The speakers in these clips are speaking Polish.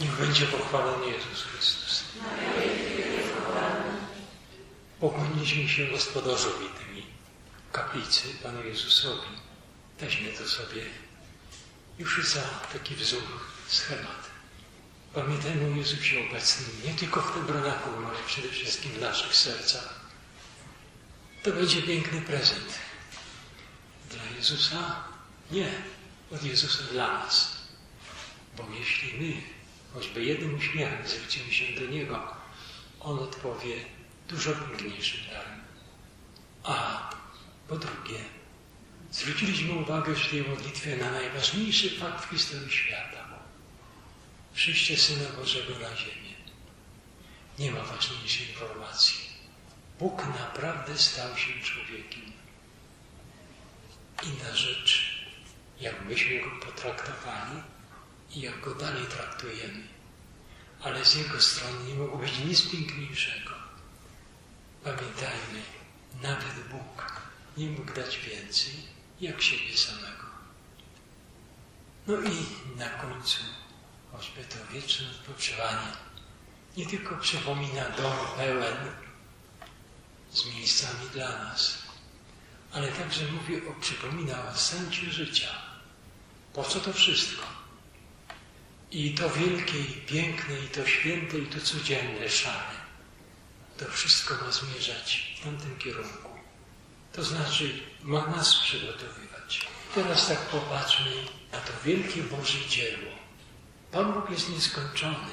Niech będzie pochwalony Jezus Chrystus. Pokłoniliśmy się gospodarzowi tymi kaplicy, Panu Jezusowi. Weźmy to sobie już za taki wzór, schemat. Pamiętajmy o Jezusie obecnym, nie tylko w tabernakulum, ale przede wszystkim w naszych sercach. To będzie piękny prezent. Dla Jezusa? Nie. Od Jezusa dla nas. Bo jeśli my, choćby jednym uśmiechem zwrócimy się do Niego, On odpowie dużo piękniejszym darem. A po drugie, zwróciliśmy uwagę w tej modlitwie na najważniejszy fakt w historii świata. Przyjście Syna Bożego na ziemię. Nie ma ważniejszej informacji. Bóg naprawdę stał się człowiekiem. Inna rzecz, jak myśmy go potraktowali i jak go dalej traktujemy. Ale z jego strony nie mogło być nic piękniejszego. Pamiętajmy, nawet Bóg nie mógł dać więcej jak siebie samego. No i na końcu, choćby to wieczne odpoczywanie, nie tylko przypomina dom pełen z miejscami dla nas, ale także mówi o, przypomina o sensie życia. Po co to wszystko? I to wielkie, i piękne, i to święte, i to codzienne, szare. To wszystko ma zmierzać w tamtym kierunku. To znaczy, ma nas przygotowywać. Teraz tak popatrzmy na to wielkie Boże dzieło. Pan Bóg jest nieskończony.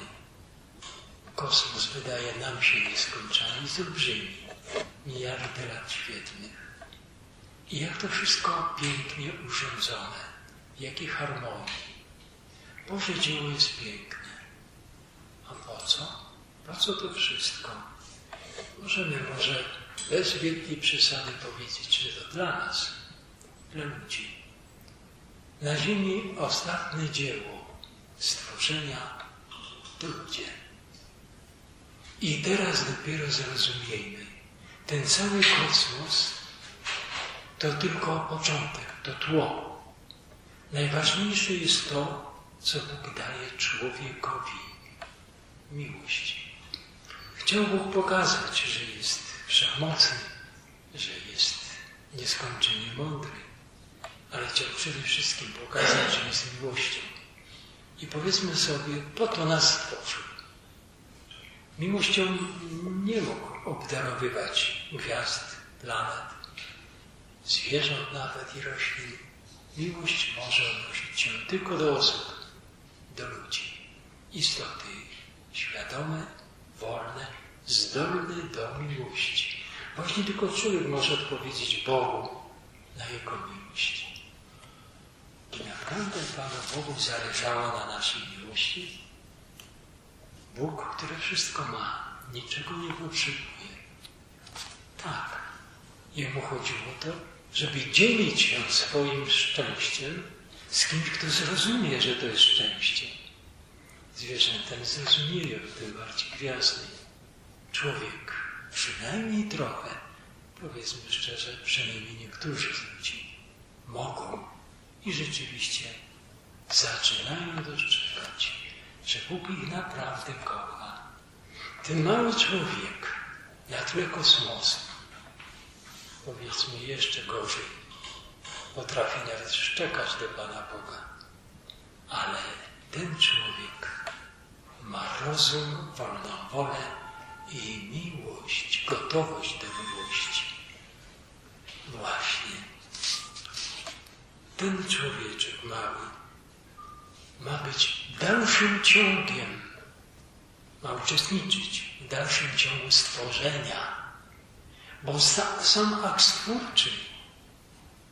Kosmos wydaje nam się nieskończony, jest olbrzymi. Miliardy lat świetnych. I jak to wszystko pięknie urządzone. Jakie harmonii. Boże dzieło jest piękne. A po co? Po co to wszystko? Możemy może bez wielkiej przesady powiedzieć, że to dla nas, dla ludzi. Na ziemi ostatnie dzieło stworzenia to ludzie. I teraz dopiero zrozumiejmy, ten cały kosmos to tylko początek, to tło. Najważniejsze jest to, co Bóg daje człowiekowi. Miłość. Chciał Bóg pokazać, że jest wszechmocny, że jest nieskończenie mądry, ale chciał przede wszystkim pokazać, że jest miłością. I powiedzmy sobie, po to nas stworzył. Miłością nie mógł obdarowywać gwiazd, planet, zwierząt nawet i roślin. Miłość może odnosić się tylko do osób, do ludzi. Istoty świadome, wolne, zdolne do miłości. Właśnie tylko człowiek może odpowiedzieć Bogu na Jego miłość. Czy naprawdę Panu Bogu zależało na naszej miłości? Bóg, który wszystko ma, niczego nie potrzebuje. Tak, Jemu chodziło o to, żeby dzielić się swoim szczęściem z kimś, kto zrozumie, że to jest szczęście. Zwierzęta nie zrozumieją, tym bardziej gwiazdy. Człowiek przynajmniej trochę, powiedzmy szczerze, przynajmniej niektórzy z ludzi mogą i rzeczywiście zaczynają dostrzegać, że Bóg ich naprawdę kocha. Ten mały człowiek na tle kosmosu, powiedzmy jeszcze gorzej, potrafi nawet szczekać do Pana Boga. Ale ten człowiek ma rozum, wolną wolę i miłość, gotowość do miłości. Właśnie. Ten człowieczek mały ma być dalszym ciągiem, ma uczestniczyć w dalszym ciągu stworzenia, bo sam, sam akt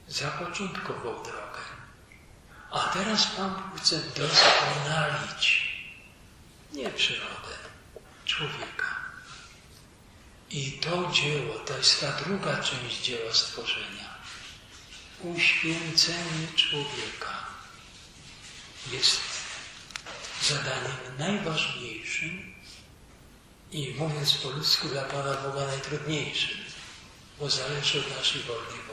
zapoczątkował drogę. A teraz Pan chce doskonalić nie przyrodę, człowieka. I to dzieło, to jest ta druga część dzieła stworzenia. Uświęcenie człowieka jest zadaniem najważniejszym i mówiąc po ludzku dla Pana Boga najtrudniejszym, bo zależy od naszej wolnej.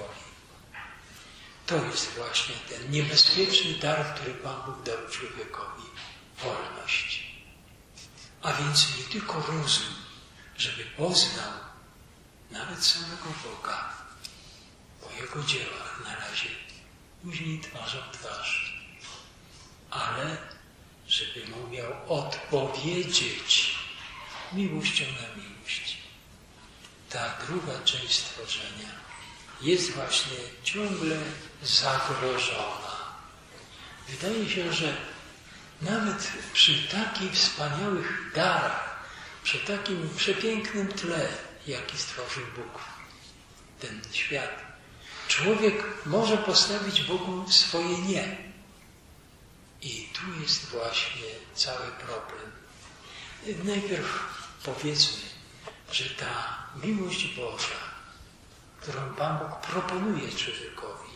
To jest właśnie ten niebezpieczny dar, który Pan Bóg dał człowiekowi wolność. a więc nie tylko rozum, żeby poznał nawet samego Boga po Jego dziełach na razie, później twarzą twarz, ale żeby mu miał odpowiedzieć miłością na miłość. Ta druga część stworzenia jest właśnie ciągle zagrożona. Wydaje się, że nawet przy takich wspaniałych darach, przy takim przepięknym tle, jaki stworzył Bóg, ten świat, człowiek może postawić Bogu swoje nie. I tu jest właśnie cały problem. Najpierw powiedzmy, że ta miłość Boża, którą Pan Bóg proponuje człowiekowi,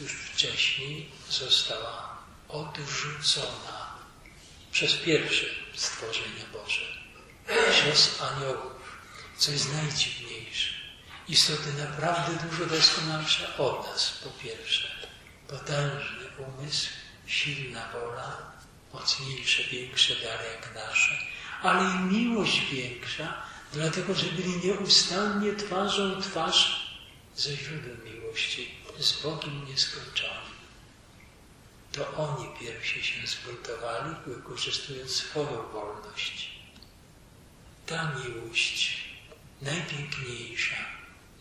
już wcześniej została odrzucona przez pierwsze stworzenie Boże, przez aniołów, co jest najdziwniejsze. Istoty naprawdę dużo doskonalsze od nas, po pierwsze. Potężny umysł, silna wola, mocniejsze, większe dary jak nasze, ale i miłość większa, dlatego że byli nieustannie twarzą twarz ze źródłem miłości, z Bogiem nieskończonym. To oni pierwsi się zbuntowali, wykorzystując swoją wolność. Ta miłość, najpiękniejsza,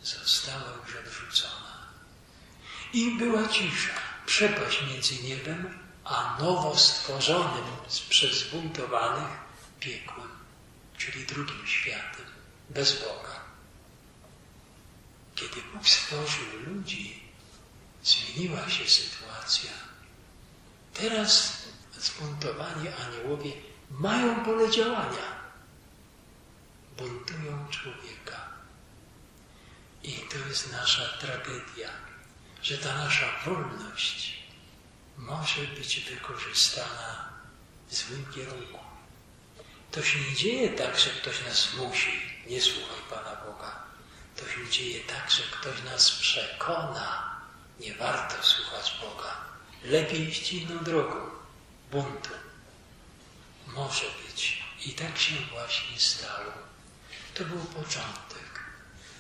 została już odrzucona. I była cisza, przepaść między niebem a nowo stworzonym przez zbuntowanych piekłem, czyli drugim światem, bez Boga. Kiedy Bóg stworzył ludzi, zmieniła się sytuacja. Teraz zbuntowani aniołowie mają pole działania. Buntują człowieka. I to jest nasza tragedia, że ta nasza wolność może być wykorzystana w złym kierunku. To się nie dzieje tak, że ktoś nas musi, nie słuchaj Pana Boga. To się dzieje tak, że ktoś nas przekona, nie warto słuchać Boga. Lepiej iść inną drogą, buntu. Może być. I tak się właśnie stało. To był początek.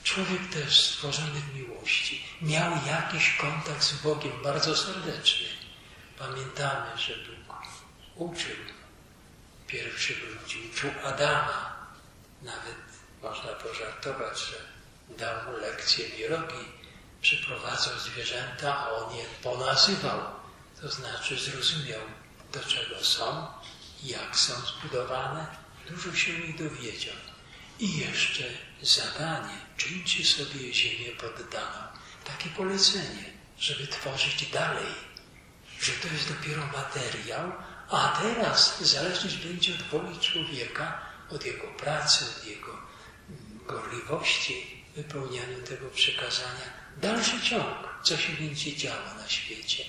Człowiek też stworzony w miłości miał jakiś kontakt z Bogiem bardzo serdeczny. Pamiętamy, że Bóg uczył pierwszych ludzi, uczył Adama. Nawet można pożartować, że dał mu lekcję biologii, przyprowadzał zwierzęta, a on je ponazywał. To znaczy zrozumiał, do czego są, jak są zbudowane, dużo się ich dowiedział. I jeszcze zadanie, czyńcie sobie ziemię poddaną. Takie polecenie, żeby tworzyć dalej, że to jest dopiero materiał, a teraz zależeć będzie od woli człowieka, od jego pracy, od jego gorliwości wypełnianiu tego przekazania. Dalszy ciąg, co się będzie działo na świecie.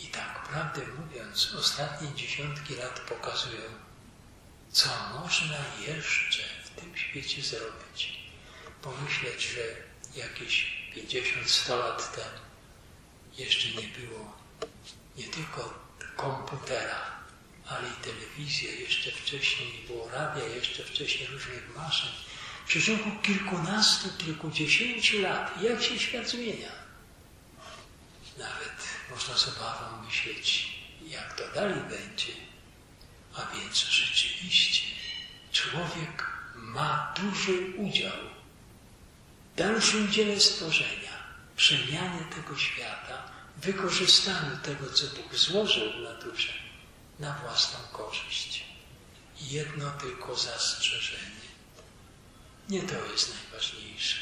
I tak, prawdę mówiąc, ostatnie dziesiątki lat pokazują, co można jeszcze w tym świecie zrobić. Pomyśleć, że jakieś 50-100 lat temu jeszcze nie było nie tylko komputera, ale i telewizja, jeszcze wcześniej nie było radia, jeszcze wcześniej różnych maszyn. W przeciągu kilkunastu, kilkudziesięciu lat, jak się świat zmienia? Nawet można z obawą myśleć, jak to dalej będzie. A więc rzeczywiście człowiek ma duży udział w dalszym dziele stworzenia, przemianie tego świata, wykorzystaniu tego, co Bóg złożył w naturze na własną korzyść. Jedno tylko zastrzeżenie. Nie to jest najważniejsze.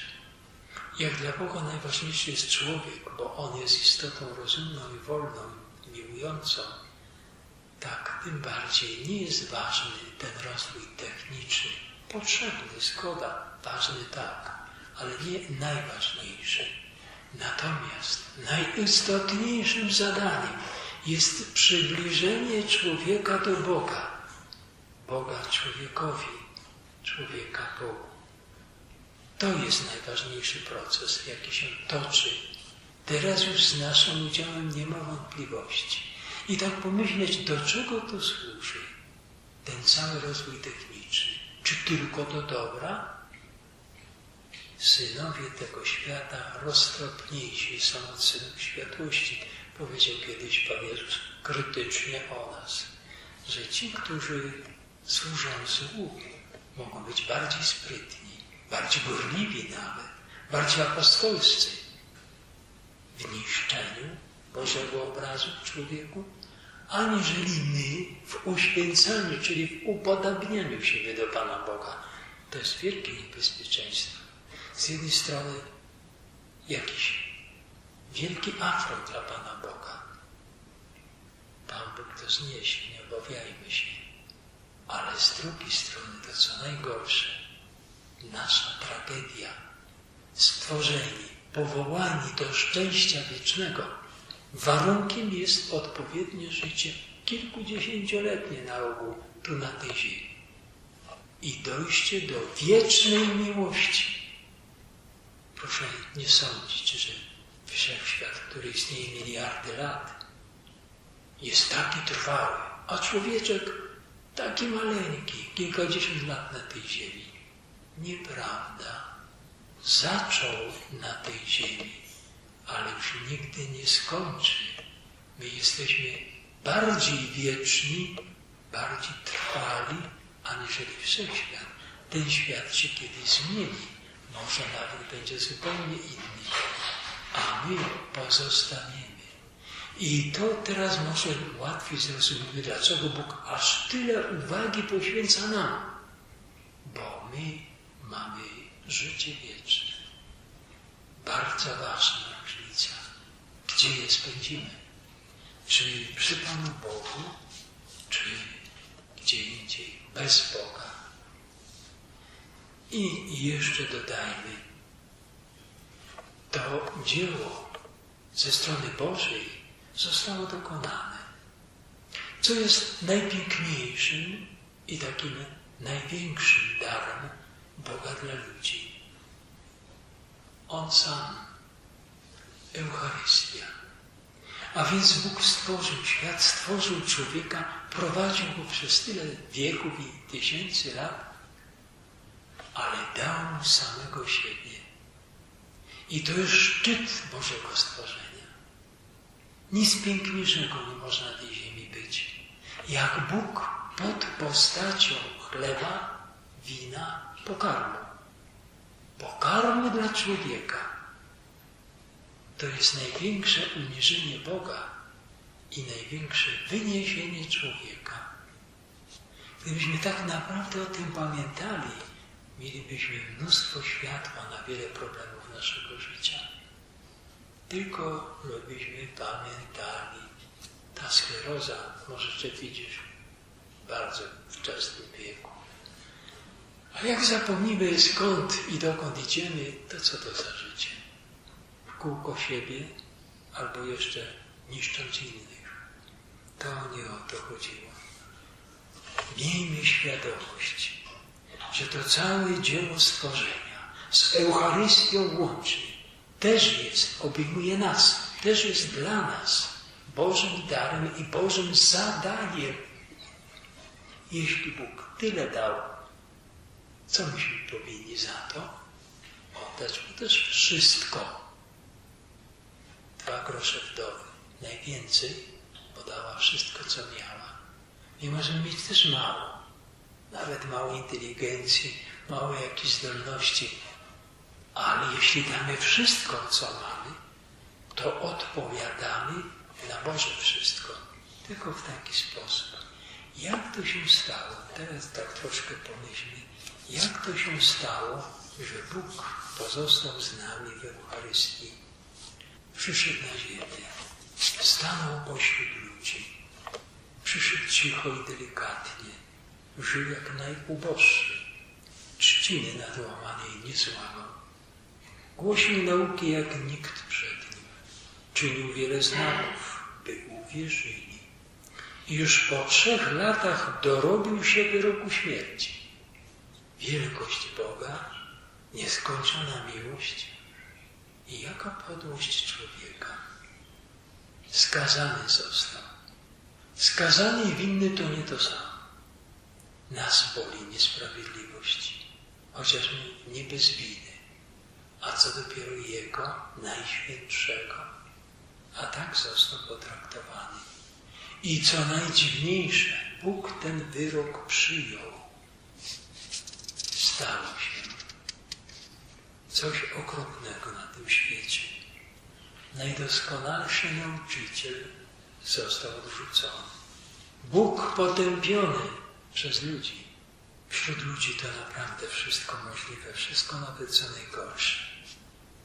Jak dla Boga najważniejszy jest człowiek, bo on jest istotą rozumną i wolną, miłującą, tak tym bardziej nie jest ważny ten rozwój techniczny. Potrzebny, zgoda, ważny tak, ale nie najważniejszy. Natomiast najistotniejszym zadaniem jest przybliżenie człowieka do Boga, Boga człowiekowi, człowieka Bogu. To jest najważniejszy proces, jaki się toczy. Teraz już z naszym udziałem nie ma wątpliwości. I tak pomyśleć, do czego to służy, ten cały rozwój techniczny. Czy tylko do dobra? Synowie tego świata roztropniejsi są od synów światłości. Powiedział kiedyś Pan Jezus krytycznie o nas, że ci, którzy służą złu, mogą być bardziej sprytni, bardziej gorliwi nawet, bardziej apostolscy w niszczeniu Bożego obrazu w człowieku, aniżeli my w uświęcaniu, czyli w upodabnianiu siebie do Pana Boga. To jest wielkie niebezpieczeństwo. Z jednej strony jakiś wielki afront dla Pana Boga. Pan Bóg to zniesie, nie obawiajmy się. Ale z drugiej strony to co najgorsze, nasza tragedia, stworzeni, powołani do szczęścia wiecznego, warunkiem jest odpowiednie życie kilkudziesięcioletnie na ogół tu na tej ziemi i dojście do wiecznej miłości. Proszę nie sądzić, że wszechświat, który istnieje miliardy lat, jest taki trwały, a człowieczek taki maleńki, kilkadziesiąt lat na tej ziemi. Nieprawda. Zaczął na tej ziemi, ale już nigdy nie skończy. My jesteśmy bardziej wieczni, bardziej trwali, aniżeli wszechświat. Ten świat się kiedyś zmieni. Może nawet będzie zupełnie inny, a my pozostaniemy. I to teraz może łatwiej zrozumieć, dlaczego Bóg aż tyle uwagi poświęca nam. Bo my mamy życie wieczne. Bardzo ważna różnica. Gdzie je spędzimy? Czy przy Panu Bogu, czy gdzie indziej, bez Boga. I jeszcze dodajmy, to dzieło ze strony Bożej zostało dokonane. Co jest najpiękniejszym i takim największym darem Boga dla ludzi? On sam, Eucharystia. A więc Bóg stworzył świat, stworzył człowieka, prowadził go przez tyle wieków i tysięcy lat, ale dał mu samego siebie. I to jest szczyt Bożego stworzenia. Nic piękniejszego nie można na tej ziemi być. Jak Bóg pod postacią chleba, wina, pokarmu. Pokarmu dla człowieka. To jest największe uniżenie Boga i największe wyniesienie człowieka. Gdybyśmy tak naprawdę o tym pamiętali, mielibyśmy mnóstwo światła na wiele problemów naszego życia. Tylko żebyśmy pamiętali, ta skleroza, może jeszcze widzisz, w bardzo wczesnym wieku. A jak zapomnimy skąd i dokąd idziemy, to co to za życie? Kółko siebie albo jeszcze niszcząc innych. To nie o to chodziło. Miejmy świadomość, że to całe dzieło stworzenia z Eucharystią łącznie też jest, obejmuje nas, też jest dla nas Bożym darem i Bożym zadaniem. Jeśli Bóg tyle dał, co myśmy powinni za to? Oddać Mu też wszystko. Dwa grosze wdowy, najwięcej, bo dała wszystko, co miała. I możemy mieć też mało, nawet mało inteligencji, mało jakichś zdolności, ale jeśli damy wszystko, co mamy, to odpowiadamy na Boże wszystko. Tylko w taki sposób. Jak to się stało? Teraz tak troszkę pomyślmy. Jak to się stało, że Bóg pozostał z nami w Eucharystii? Przyszedł na ziemię, stanął pośród ludzi, przyszedł cicho i delikatnie, żył jak najuboższy, trzciny nadłamanej nie złamał. Głosił nauki jak nikt przed nim, czynił wiele znaków, by uwierzyli. Już po trzech latach dorobił się wyroku śmierci. Wielkość Boga, nieskończona miłość i jaka podłość człowieka. Skazany został. Skazany i winny to nie to samo. nas boli niesprawiedliwość, chociaż nie bez winy, a co dopiero Jego, Najświętszego. A tak został potraktowany. I co najdziwniejsze, Bóg ten wyrok przyjął. Stało się coś okropnego na tym świecie. Najdoskonalszy nauczyciel został odrzucony. Bóg potępiony przez ludzi. Wśród ludzi to naprawdę wszystko możliwe, wszystko nawet co najgorsze.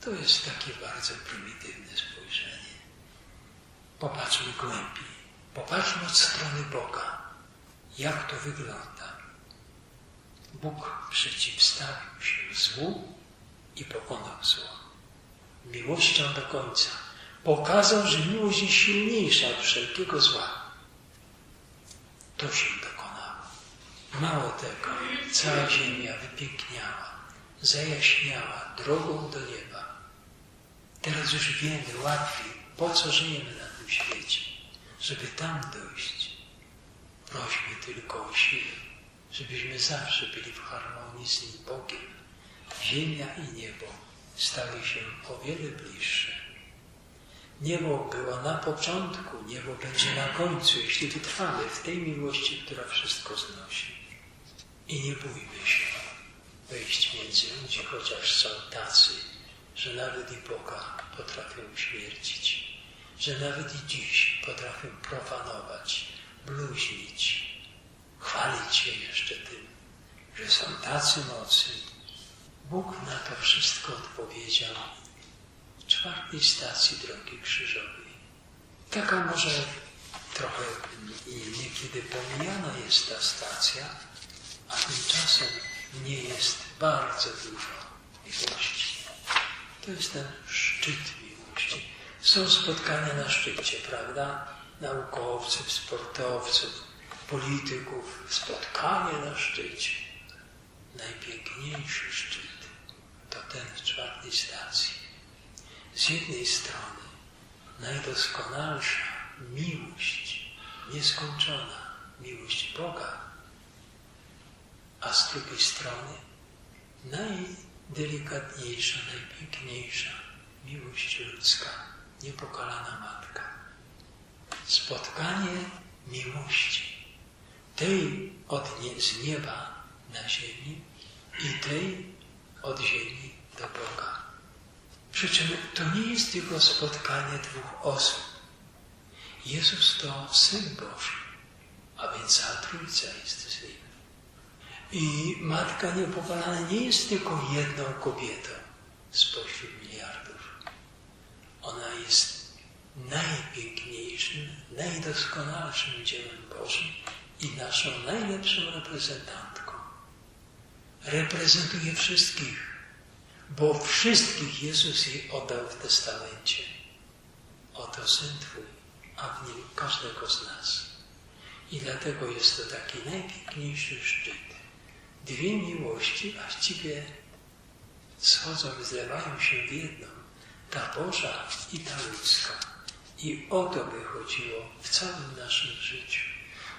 To jest takie bardzo prymitywne spojrzenie. Popatrzmy głębiej. Popatrzmy od strony Boga. Jak to wygląda? Bóg przeciwstawił się złu i pokonał zło. Miłością do końca. Pokazał, że miłość jest silniejsza od wszelkiego zła. To się dokonało. Mało tego, cała ziemia wypiękniała, zajaśniała drogą do nieba. Teraz już wiemy łatwiej, po co żyjemy na tym świecie, żeby tam dojść. Prośmy tylko o siłę, żebyśmy zawsze byli w harmonii z nim Bogiem. Ziemia i niebo stały się o wiele bliższe. Niebo było na początku, niebo będzie na końcu, jeśli wytrwamy w tej miłości, która wszystko znosi. I nie bójmy się wejść między ludzi, chociaż są tacy, że nawet i Boga potrafią uśmiercić, że nawet i dziś potrafią profanować, bluźnić, chwalić się jeszcze tym, że są tacy mocni. Bóg na to wszystko odpowiedział czwartej stacji drogi krzyżowej. Taka może trochę niekiedy pomijana jest ta stacja, a tymczasem nie jest bardzo dużo miłości. To jest ten szczyt miłości. Są spotkania na szczycie, prawda? Naukowców, sportowców, polityków. Spotkanie na szczycie. Najpiękniejszy szczyt to ten w czwartej stacji z jednej strony najdoskonalsza miłość, nieskończona miłość Boga, a z drugiej strony najdelikatniejsza, najpiękniejsza miłość ludzka, niepokalana matka. Spotkanie miłości, tej od nie, z nieba na ziemi i tej od ziemi do Boga. Przy czym to nie jest tylko spotkanie dwóch osób. Jezus to Syn Boży, a więc cała Trójca jest z. I Matka Niepokalana nie jest tylko jedną kobietą spośród miliardów. Ona jest najpiękniejszym, najdoskonalszym dziełem Bożym i naszą najlepszą reprezentantką. Reprezentuje wszystkich bo wszystkich Jezus jej oddał w testamencie. Oto Syn Twój, a w nim każdego z nas. I dlatego jest to taki najpiękniejszy szczyt. Dwie miłości właściwie schodzą, zlewają się w jedną. Ta Boża i ta ludzka. I o to by chodziło w całym naszym życiu.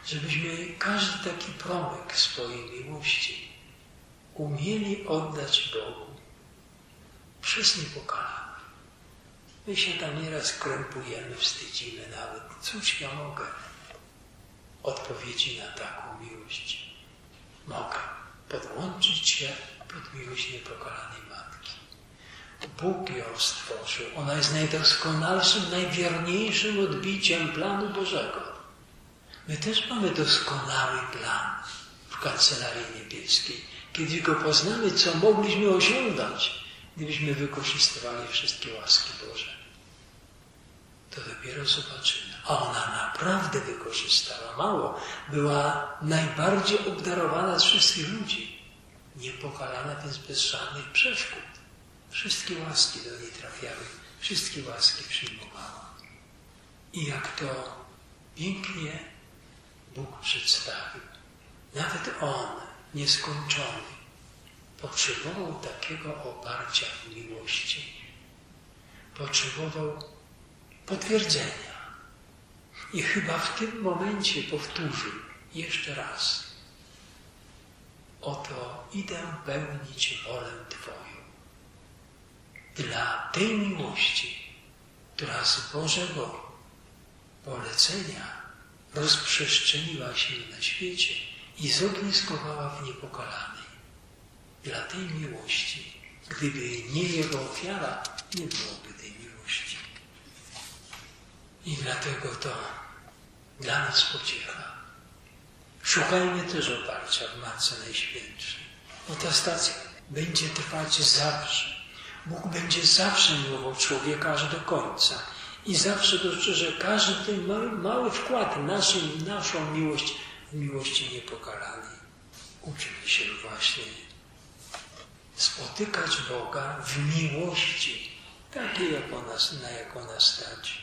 Żebyśmy każdy taki promyk swojej miłości umieli oddać Bogu przez niepokalany. My się tam nieraz krępujemy, wstydzimy nawet. Cóż ja mogę? Odpowiedzi na taką miłość. Mogę podłączyć się pod miłość niepokalanej Matki. Bóg ją stworzył. Ona jest najdoskonalszym, najwierniejszym odbiciem planu Bożego. My też mamy doskonały plan w Kancelarii Niebieskiej. Kiedy go poznamy, co mogliśmy osiągnąć, gdybyśmy wykorzystywali wszystkie łaski Boże. To dopiero zobaczymy. A ona naprawdę wykorzystała mało. Była najbardziej obdarowana z wszystkich ludzi. Niepokalana więc bez żadnych przeszkód. Wszystkie łaski do niej trafiały. Wszystkie łaski przyjmowała. I jak to pięknie Bóg przedstawił. Nawet On, nieskończony, potrzebował takiego oparcia w miłości. Potrzebował potwierdzenia. I chyba w tym momencie powtórzył jeszcze raz. oto idę pełnić wolę Twoją. Dla tej miłości, która z Bożego polecenia rozprzestrzeniła się na świecie i zogniskowała w niepokalanej. Dla tej miłości, gdyby nie Jego ofiara, nie byłoby tej miłości. I dlatego to dla nas pociecha. Szukajmy też oparcia w Matce Najświętszej. Bo ta stacja będzie trwać zawsze. Bóg będzie zawsze miłował człowieka aż do końca. I zawsze dostrzeże każdy ten mały, mały wkład naszym, naszą miłość w miłości niepokalanej. Uczymy się właśnie spotykać Boga w miłości, takiej jak ona, na jak ona stać.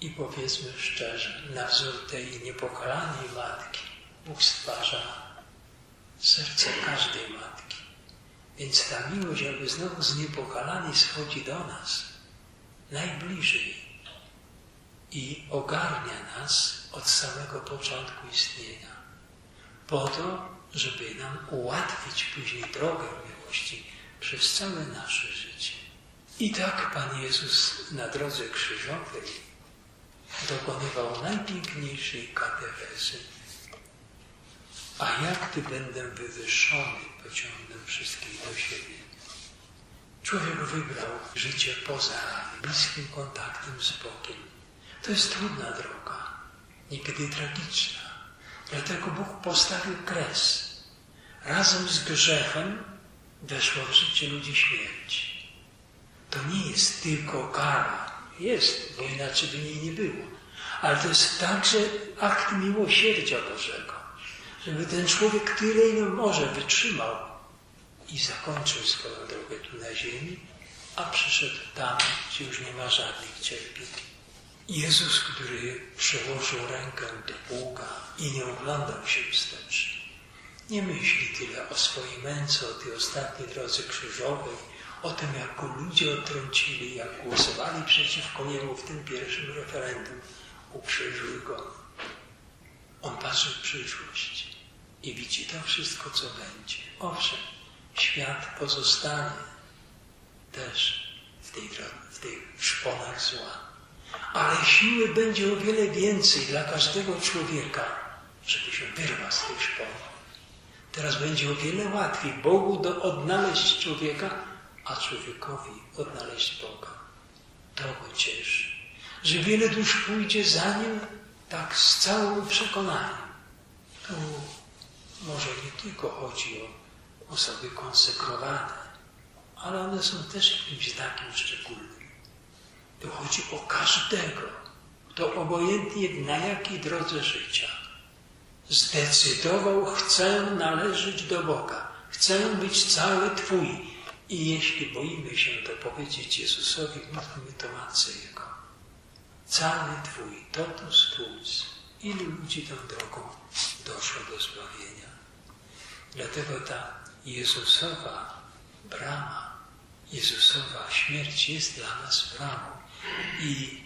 I powiedzmy szczerze, na wzór tej niepokalanej matki Bóg stwarza serce każdej matki. Więc ta miłość jakby znowu z niepokalanej schodzi do nas najbliżej i ogarnia nas od samego początku istnienia. Po to, żeby nam ułatwić później drogę miłości przez całe nasze życie. I tak Pan Jezus na drodze krzyżowej dokonywał najpiękniejszej katechezy. A jak Ty będę wywyższony, pociągnę wszystkich do siebie. Człowiek wybrał życie poza bliskim kontaktem z Bogiem. To jest trudna droga, niekiedy tragiczna. Dlatego Bóg postawił kres. Razem z grzechem weszła w życie ludzi śmierć. To nie jest tylko kara. Jest, bo inaczej by jej nie było. Ale to jest także akt miłosierdzia Bożego. Żeby ten człowiek tyle, ile może, wytrzymał i zakończył swoją drogę tu na ziemi, a przyszedł tam, gdzie już nie ma żadnych cierpień. Jezus, który przełożył rękę do Boga i nie oglądał się wstecz, nie myśli tyle o swojej męce, o tej ostatniej drodze krzyżowej, o tym, jak go ludzie odtrącili, jak głosowali przeciwko niemu w tym pierwszym referendum, uprzeżył go. On patrzy w przyszłość i widzi to wszystko, co będzie. Owszem, świat pozostanie też w tej, w tych szponach zła. Ale siły będzie o wiele więcej dla każdego człowieka, żeby się wyrwać z tych szpon. Teraz będzie o wiele łatwiej Bogu do odnaleźć człowieka, a człowiekowi odnaleźć Boga. To go cieszy. Że wiele dusz pójdzie za nim tak z całym przekonaniem. Tu może nie tylko chodzi o osoby konsekrowane, ale one są też jakimś znakiem szczególnym. Tu chodzi o każdego, kto obojętnie na jakiej drodze życia zdecydował, chcę należeć do Boga, chcę być cały Twój. I jeśli boimy się to powiedzieć Jezusowi, mówmy to Matce Jego. Cały Twój, totus tuus. Ilu ludzi tą drogą doszło do zbawienia. Dlatego ta Jezusowa brama, Jezusowa śmierć jest dla nas bramą. I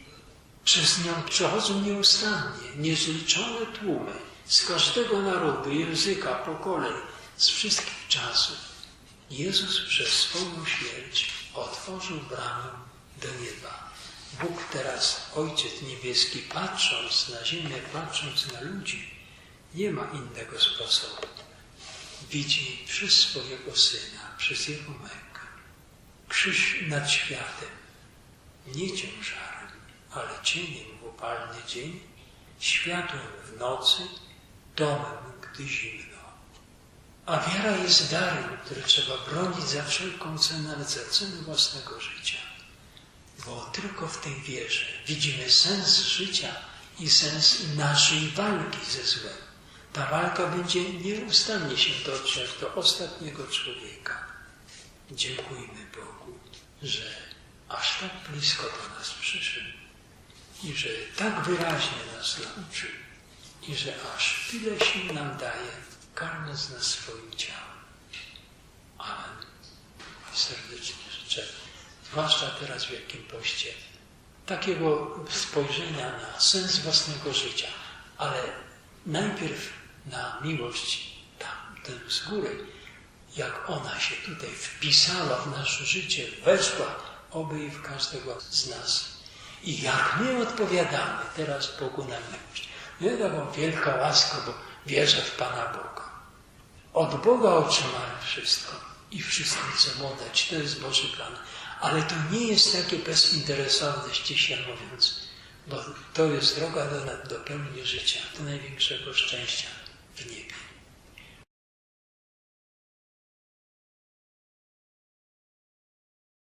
przez nią przechodzą nieustannie niezliczone tłumy z każdego narodu, języka, pokoleń, z wszystkich czasów. Jezus przez swoją śmierć otworzył bramę do nieba. Bóg teraz, Ojciec Niebieski, patrząc na ziemię, patrząc na ludzi, nie ma innego sposobu. Widzi przez swojego Syna, przez Jego mękę. Krzyż nad światem, nie ciężarem, ale cieniem w upalny dzień, światłem w nocy, domem, gdy zimno. A wiara jest darem, który trzeba bronić za wszelką cenę, ale za cenę własnego życia. Bo tylko w tej wierze widzimy sens życia i sens naszej walki ze złem. Ta walka będzie nieustannie się toczyć do ostatniego człowieka. Dziękujmy Bogu, że aż tak blisko do nas przyszedł i że tak wyraźnie nas nauczył i że aż tyle sił nam daje, karmiąc nas swoim ciałem. Amen. Serdecznie życzę, zwłaszcza teraz w Wielkim Poście, takiego spojrzenia na sens własnego życia, ale najpierw na miłość tam, potem z góry, jak ona się tutaj wpisała w nasze życie, weszła, oby i w każdego z nas. I jak my odpowiadamy teraz Bogu na miłość. Nie to wielka łaska, bo wierzę w Pana Boga. Od Boga otrzymałem wszystko i wszystko chcę mu. To jest Boży plan. Ale to nie jest takie bezinteresowne, ściśle mówiąc, bo to jest droga do, do pełni życia, do największego szczęścia w niebie.